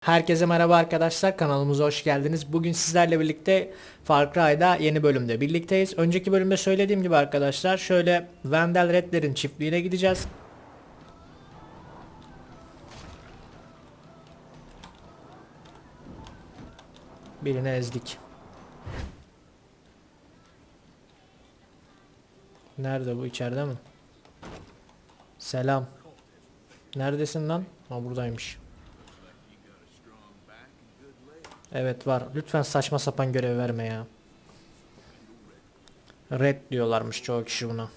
Herkese merhaba arkadaşlar kanalımıza hoş geldiniz. Bugün sizlerle birlikte Far Cry'da yeni bölümde birlikteyiz. Önceki bölümde söylediğim gibi arkadaşlar şöyle Vandal Red'lerin çiftliğine gideceğiz. Birini ezdik. Nerede bu içeride mi? Selam. Neredesin lan? Ha buradaymış. Evet var. Lütfen saçma sapan görev verme ya. Red diyorlarmış çoğu kişi buna.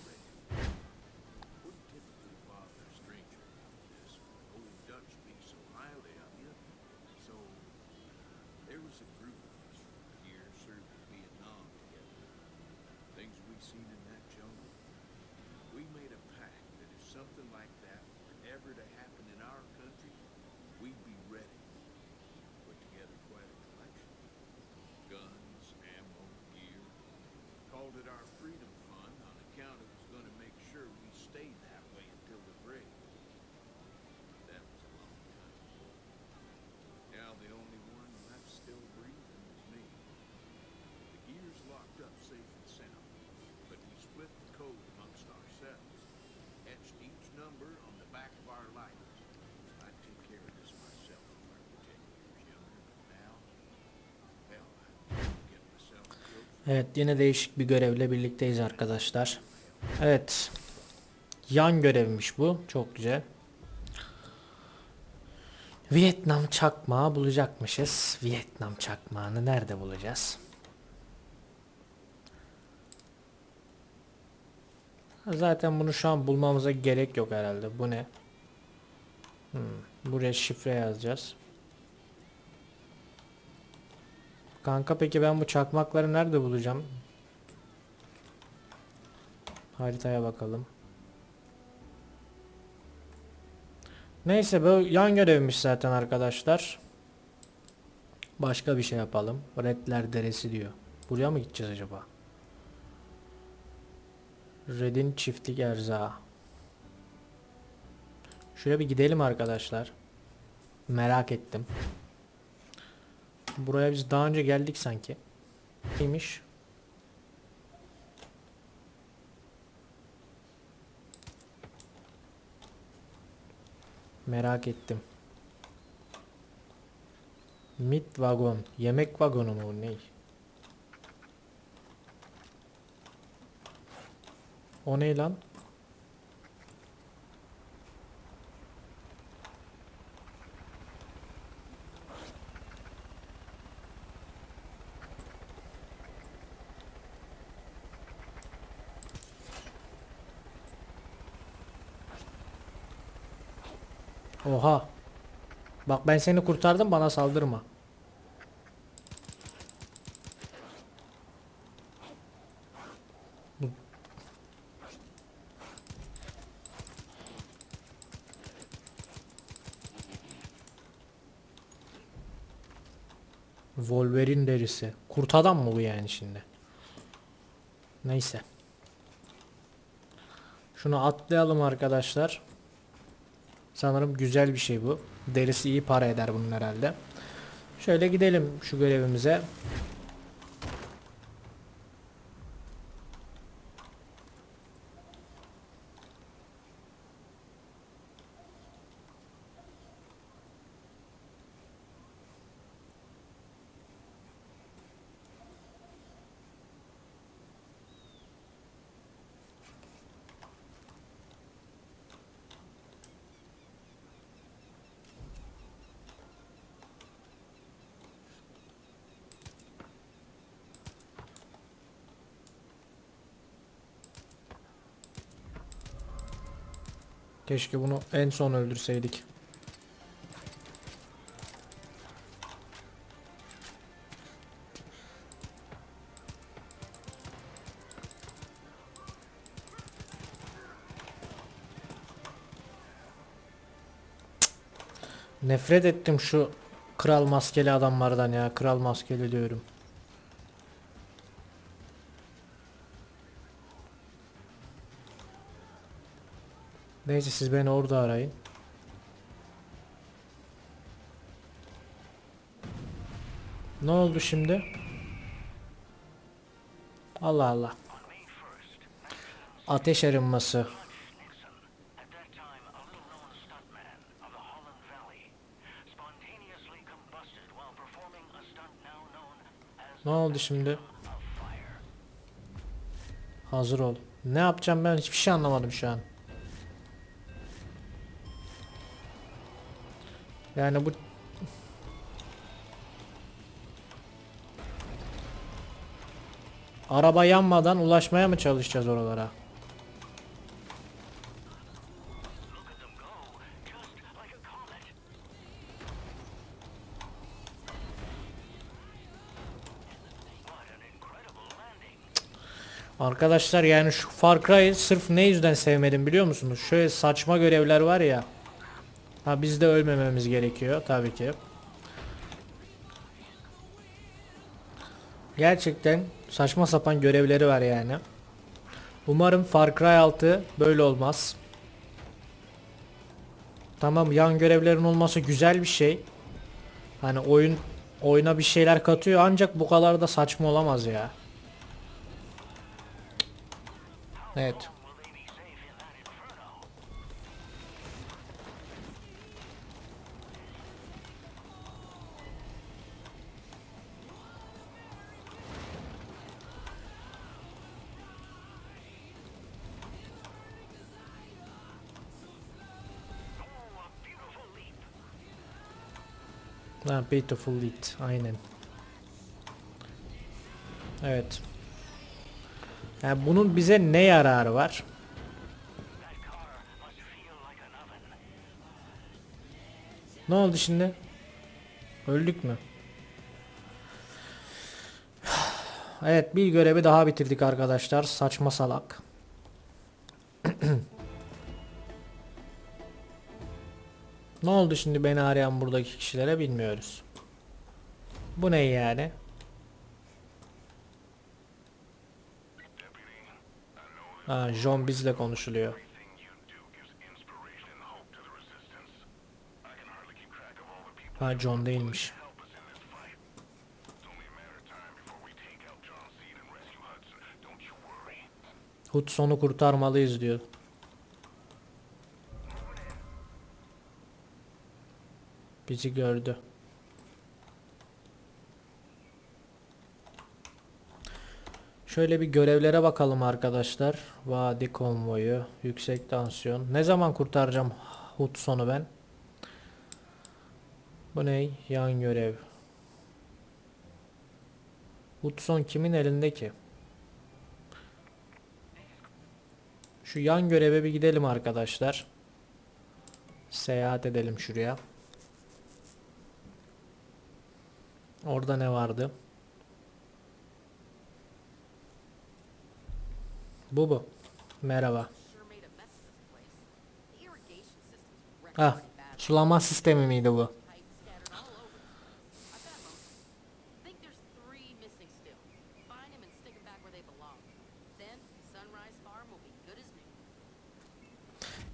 Evet yine değişik bir görevle birlikteyiz arkadaşlar. Evet. Yan görevmiş bu. Çok güzel. Vietnam çakmağı bulacakmışız. Vietnam çakmağını nerede bulacağız? Zaten bunu şu an bulmamıza gerek yok herhalde. Bu ne? Hmm, buraya şifre yazacağız. Kanka peki ben bu çakmakları nerede bulacağım? Haritaya bakalım. Neyse bu yan görevmiş zaten arkadaşlar. Başka bir şey yapalım. Redler deresi diyor. Buraya mı gideceğiz acaba? Red'in çiftlik erzağı. Şuraya bir gidelim arkadaşlar. Merak ettim. Buraya biz daha önce geldik sanki. Neymiş? Merak ettim. Mit vagon. Yemek vagonu mu ne? O ne lan? Oha. Bak ben seni kurtardım bana saldırma. Wolverine derisi. Kurt adam mı bu yani şimdi? Neyse. Şunu atlayalım arkadaşlar. Sanırım güzel bir şey bu. Derisi iyi para eder bunun herhalde. Şöyle gidelim şu görevimize. Keşke bunu en son öldürseydik. Nefret ettim şu kral maskeli adamlardan ya. Kral maskeli diyorum. Neyse siz beni orada arayın. Ne oldu şimdi? Allah Allah. Ateş arınması. Ne oldu şimdi? Hazır ol. Ne yapacağım ben hiçbir şey anlamadım şu an. Yani bu Araba yanmadan ulaşmaya mı çalışacağız oralara? Arkadaşlar yani şu Far Cry'ı sırf ne yüzden sevmedim biliyor musunuz? Şöyle saçma görevler var ya. Ha biz de ölmememiz gerekiyor tabii ki. Gerçekten saçma sapan görevleri var yani. Umarım Far Cry 6 böyle olmaz. Tamam yan görevlerin olması güzel bir şey. Hani oyun oyuna bir şeyler katıyor ancak bu kadar da saçma olamaz ya. Evet. Ha, Beautiful Lead. Aynen. Evet. Yani bunun bize ne yararı var? Ne oldu şimdi? Öldük mü? Evet bir görevi daha bitirdik arkadaşlar. Saçma salak. Ne oldu şimdi beni arayan buradaki kişilere bilmiyoruz. Bu ne yani? Ha, John bizle konuşuluyor. Ha John değilmiş. help us in Bizi gördü. Şöyle bir görevlere bakalım arkadaşlar. Vadi konvoyu, yüksek tansiyon. Ne zaman kurtaracağım Hudson'u ben? Bu ne? Yan görev. Hudson kimin elinde ki? Şu yan göreve bir gidelim arkadaşlar. Seyahat edelim şuraya. Orada ne vardı? Bu bu. Merhaba. Ah, sulama sistemi miydi bu?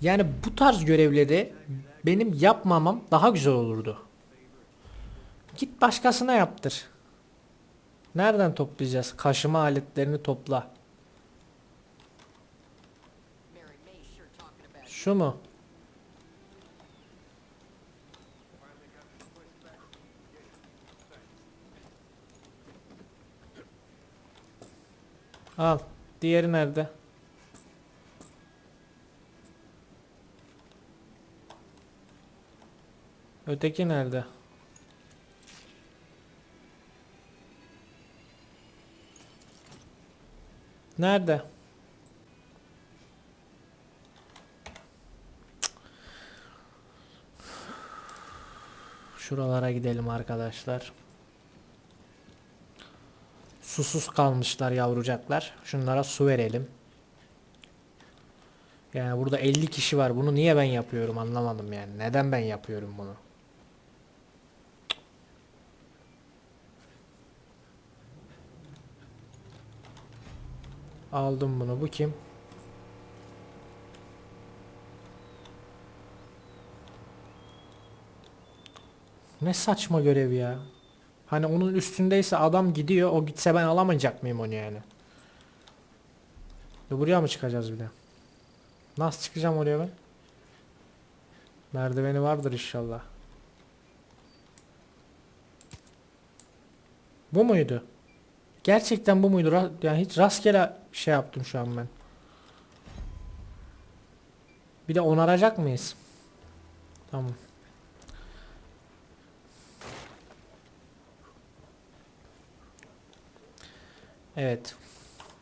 Yani bu tarz görevleri benim yapmamam daha güzel olurdu. Git başkasına yaptır. Nereden toplayacağız? Kaşıma aletlerini topla. Şu mu? Al. Diğeri nerede? Öteki nerede? Nerede? Şuralara gidelim arkadaşlar. Susuz kalmışlar yavrucaklar. Şunlara su verelim. Yani burada 50 kişi var. Bunu niye ben yapıyorum anlamadım yani. Neden ben yapıyorum bunu? Aldım bunu. Bu kim? Ne saçma görev ya. Hani onun üstündeyse adam gidiyor. O gitse ben alamayacak mıyım onu yani? Buraya mı çıkacağız bir de? Nasıl çıkacağım oraya ben? Merdiveni vardır inşallah. Bu muydu? Gerçekten bu muydu? Yani hiç rastgele şey yaptım şu an ben. Bir de onaracak mıyız? Tamam. Evet.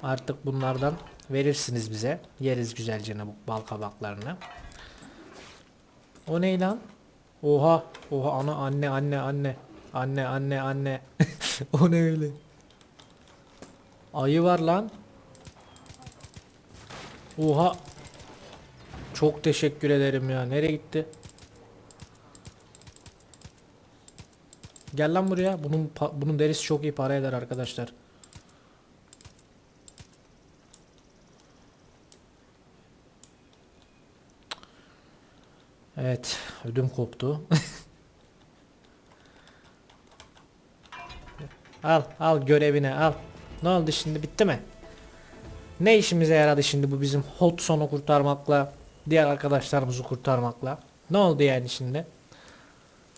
Artık bunlardan verirsiniz bize. Yeriz güzelce bu bal kabaklarını. O ne lan? Oha. Oha ana anne anne anne. Anne anne anne. o ne öyle? Ayı var lan. Oha. Çok teşekkür ederim ya. Nereye gitti? Gel lan buraya. Bunun bunun derisi çok iyi para eder arkadaşlar. Evet, ödüm koptu. al, al görevine al. Ne oldu şimdi bitti mi? Ne işimize yaradı şimdi bu bizim Hotson'u kurtarmakla, diğer arkadaşlarımızı kurtarmakla? Ne oldu yani şimdi?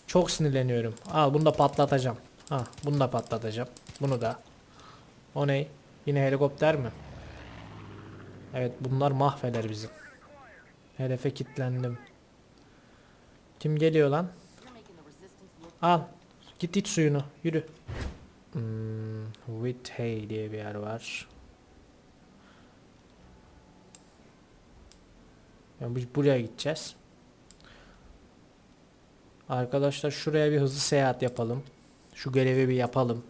Çok sinirleniyorum. Al bunu da patlatacağım. Ha, bunu da patlatacağım. Bunu da. O ne? Yine helikopter mi? Evet bunlar mahveder bizi. Hedefe kilitlendim. Kim geliyor lan? Al. Git iç suyunu. Yürü. Hmm, Whithey diye bir yer var. Yani biz buraya gideceğiz. Arkadaşlar şuraya bir hızlı seyahat yapalım. Şu görevi bir yapalım.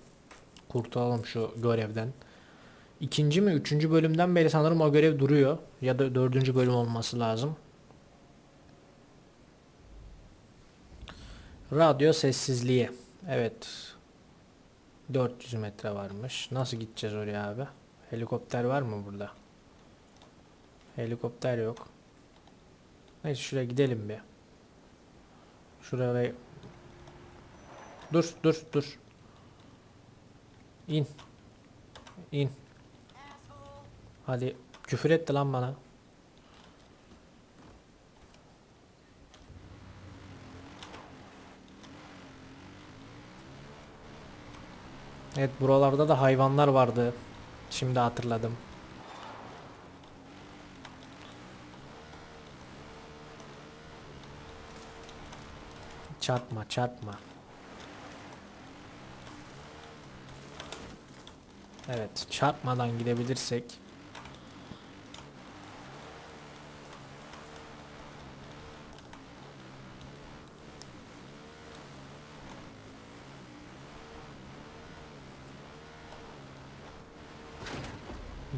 Kurtulalım şu görevden. İkinci mi üçüncü bölümden beri sanırım o görev duruyor. Ya da dördüncü bölüm olması lazım. Radyo sessizliği. Evet. 400 metre varmış. Nasıl gideceğiz oraya abi? Helikopter var mı burada? Helikopter yok. Neyse şuraya gidelim bir. Şuraya Dur dur dur. İn. İn. Hadi küfür etti lan bana. Evet buralarda da hayvanlar vardı. Şimdi hatırladım. Çarpma çarpma. Evet çarpmadan gidebilirsek.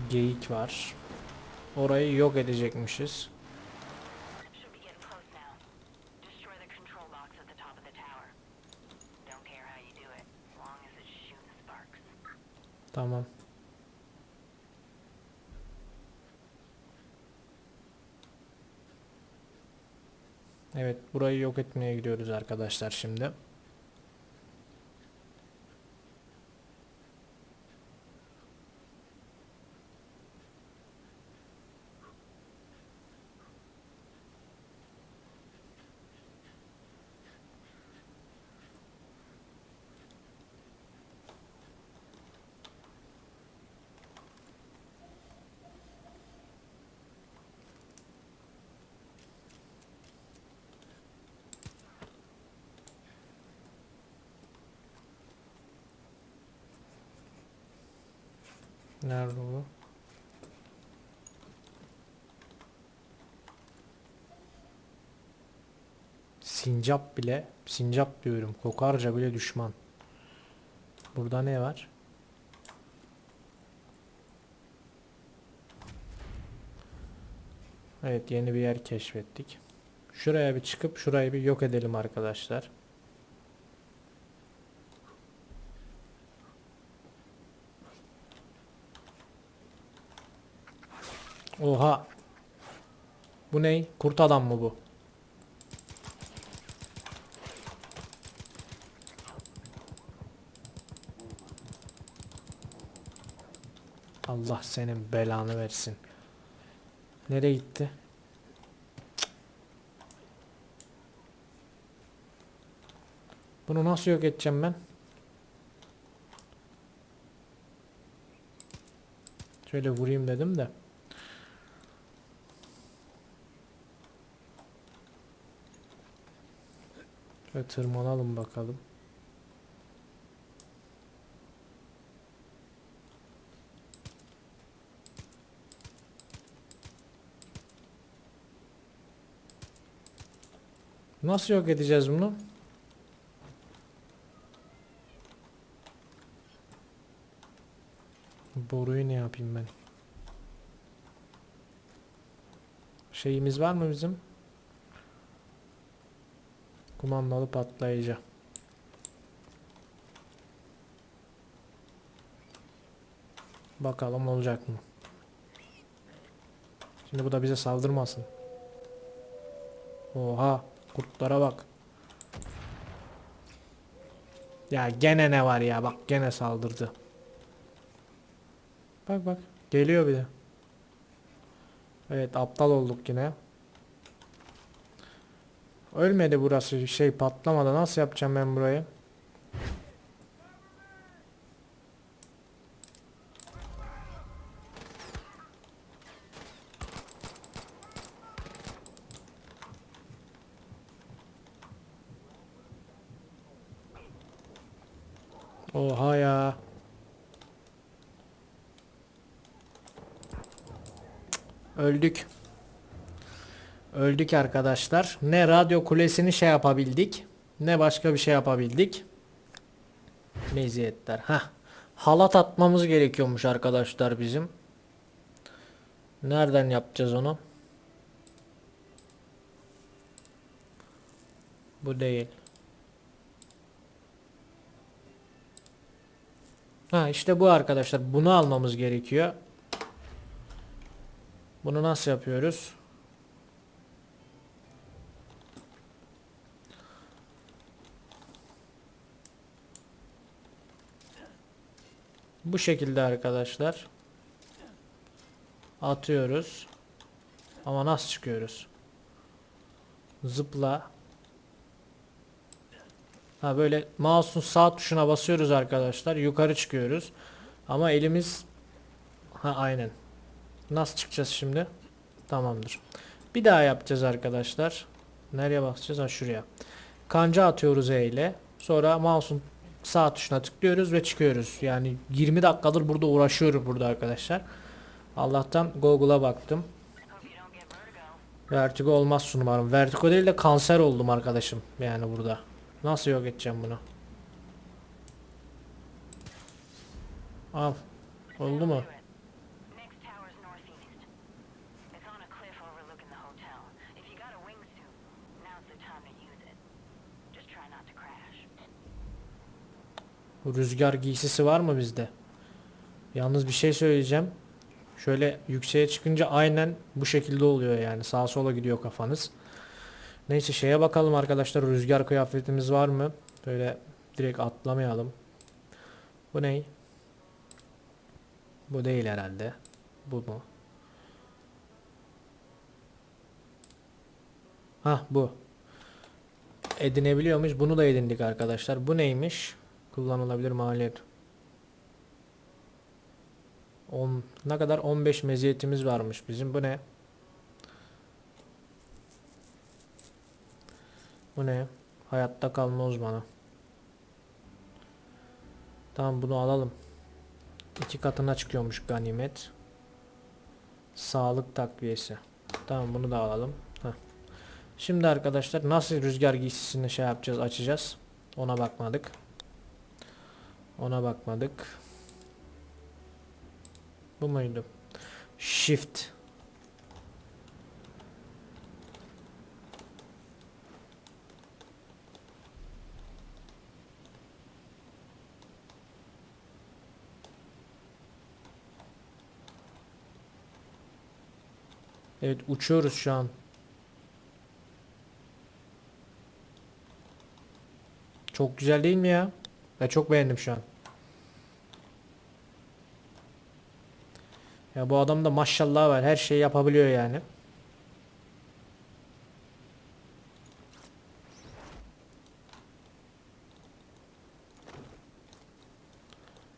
Geyik var. Orayı yok edecekmişiz. Burayı yok etmeye gidiyoruz arkadaşlar şimdi. Nerede bu? Sincap bile, sincap diyorum, kokarca bile düşman. Burada ne var? Evet, yeni bir yer keşfettik. Şuraya bir çıkıp şurayı bir yok edelim arkadaşlar. Oha. Bu ney? Kurt adam mı bu? Allah senin belanı versin. Nereye gitti? Bunu nasıl yok edeceğim ben? Şöyle vurayım dedim de. Şöyle tırmanalım bakalım. Nasıl yok edeceğiz bunu? Boruyu ne yapayım ben? Şeyimiz var mı bizim? Kumandalı patlayıcı. Bakalım olacak mı? Şimdi bu da bize saldırmasın. Oha, kurtlara bak. Ya gene ne var ya? Bak gene saldırdı. Bak bak, geliyor bir de. Evet, aptal olduk yine. Ölmedi burası şey patlamadı. Nasıl yapacağım ben burayı? Oha ya. Öldük. Öldük arkadaşlar. Ne radyo kulesini şey yapabildik. Ne başka bir şey yapabildik. Meziyetler. Ha. Halat atmamız gerekiyormuş arkadaşlar bizim. Nereden yapacağız onu? Bu değil. Ha işte bu arkadaşlar. Bunu almamız gerekiyor. Bunu nasıl yapıyoruz? Bu şekilde arkadaşlar. Atıyoruz. Ama nasıl çıkıyoruz? Zıpla. Ha böyle mouse'un sağ tuşuna basıyoruz arkadaşlar. Yukarı çıkıyoruz. Ama elimiz ha aynen. Nasıl çıkacağız şimdi? Tamamdır. Bir daha yapacağız arkadaşlar. Nereye basacağız? Ha şuraya. Kanca atıyoruz E ile. Sonra mouse'un sağ tuşuna tıklıyoruz ve çıkıyoruz. Yani 20 dakikadır burada uğraşıyorum burada arkadaşlar. Allah'tan Google'a baktım. Vertigo olmaz umarım. Vertigo değil de kanser oldum arkadaşım. Yani burada. Nasıl yok edeceğim bunu? Al. Oldu mu? Rüzgar giysisi var mı bizde? Yalnız bir şey söyleyeceğim. Şöyle yükseğe çıkınca aynen bu şekilde oluyor yani. Sağa sola gidiyor kafanız. Neyse şeye bakalım arkadaşlar. Rüzgar kıyafetimiz var mı? Böyle direkt atlamayalım. Bu ne? Bu değil herhalde. Bu mu? Hah bu. Edinebiliyor muyuz? Bunu da edindik arkadaşlar. Bu neymiş? Kullanılabilir maliyet. 10 ne kadar 15 meziyetimiz varmış bizim. Bu ne? Bu ne? Hayatta kalma uzmanı. Tamam bunu alalım. İki katına çıkıyormuş ganimet. Sağlık takviyesi. Tamam bunu da alalım. Heh. Şimdi arkadaşlar nasıl rüzgar giysisini şey yapacağız açacağız. Ona bakmadık. Ona bakmadık. Bu muydu? Shift. Evet uçuyoruz şu an. Çok güzel değil mi ya? Ben çok beğendim şu an. Ya bu adamda maşallah var. Her şeyi yapabiliyor yani.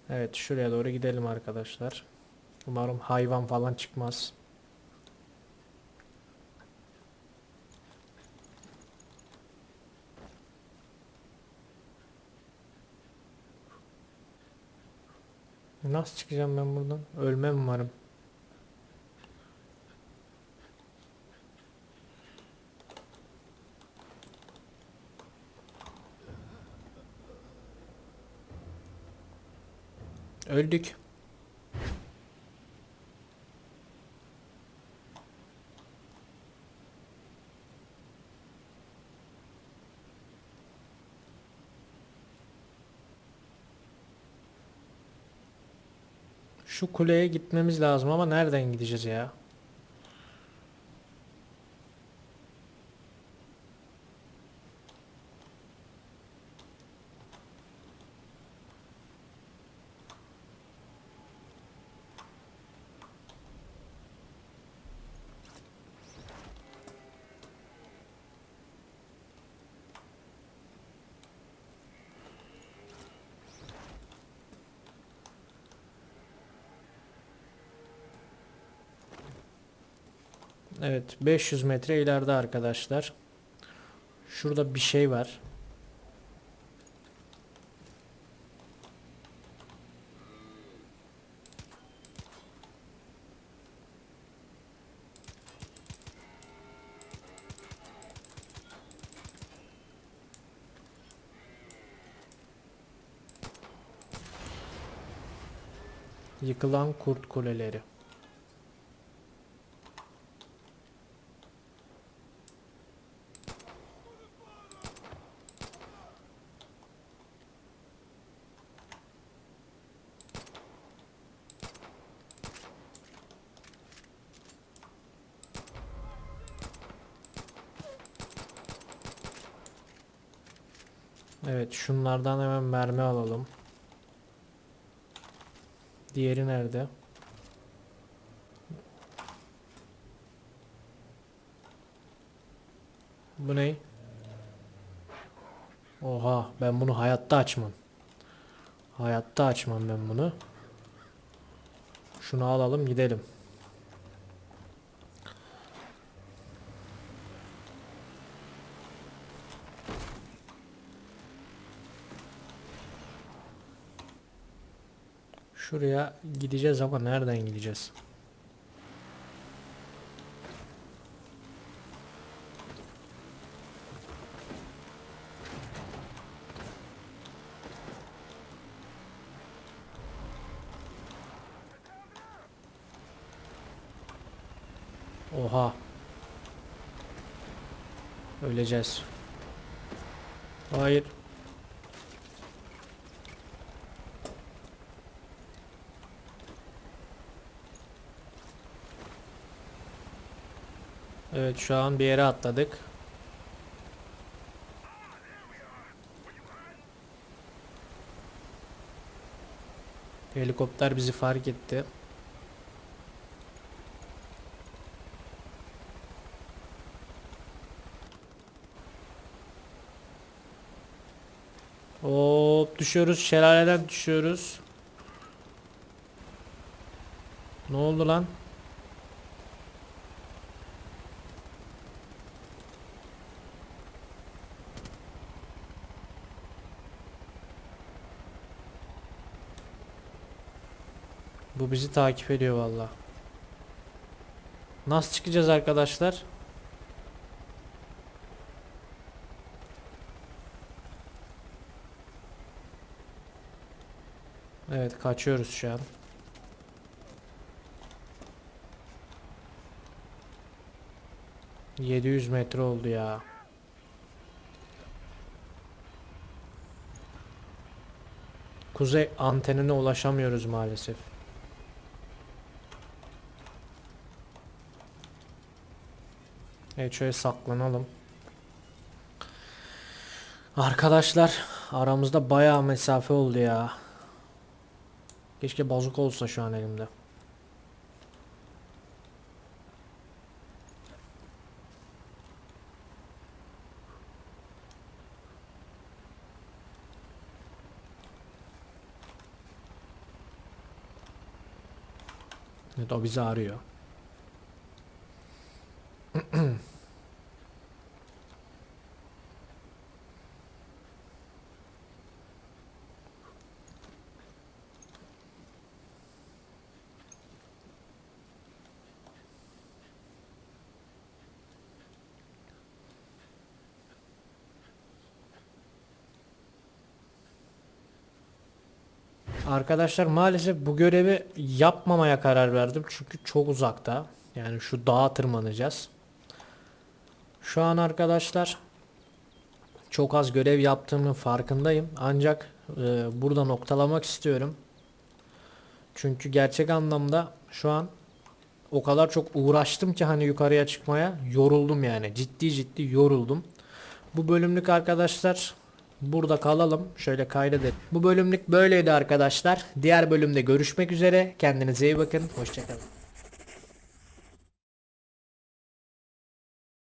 Evet şuraya doğru gidelim arkadaşlar. Umarım hayvan falan çıkmaz. Nasıl çıkacağım ben buradan? Ölmem umarım. Öldük. Şu kuleye gitmemiz lazım ama nereden gideceğiz ya? Evet 500 metre ileride arkadaşlar. Şurada bir şey var. Yıkılan kurt kuleleri. Evet şunlardan hemen mermi alalım. Diğeri nerede? Bu ne? Oha ben bunu hayatta açmam. Hayatta açmam ben bunu. Şunu alalım gidelim. Şuraya gideceğiz ama nereden gideceğiz? Oha. Öleceğiz. Hayır. Evet şu an bir yere atladık. Helikopter bizi fark etti. Hop düşüyoruz şelaleden düşüyoruz. Ne oldu lan? Bizi takip ediyor valla. Nasıl çıkacağız arkadaşlar? Evet kaçıyoruz şu an. Yedi yüz metre oldu ya. Kuzey antenine ulaşamıyoruz maalesef. Evet şöyle saklanalım. Arkadaşlar aramızda bayağı mesafe oldu ya. Keşke bazuk olsa şu an elimde. Evet o bizi arıyor. Arkadaşlar maalesef bu görevi yapmamaya karar verdim. Çünkü çok uzakta. Yani şu dağa tırmanacağız. Şu an arkadaşlar çok az görev yaptığımın farkındayım. Ancak e, burada noktalamak istiyorum. Çünkü gerçek anlamda şu an o kadar çok uğraştım ki hani yukarıya çıkmaya yoruldum yani. Ciddi ciddi yoruldum. Bu bölümlük arkadaşlar burada kalalım. Şöyle kaydedelim. Bu bölümlük böyleydi arkadaşlar. Diğer bölümde görüşmek üzere. Kendinize iyi bakın. Hoşçakalın.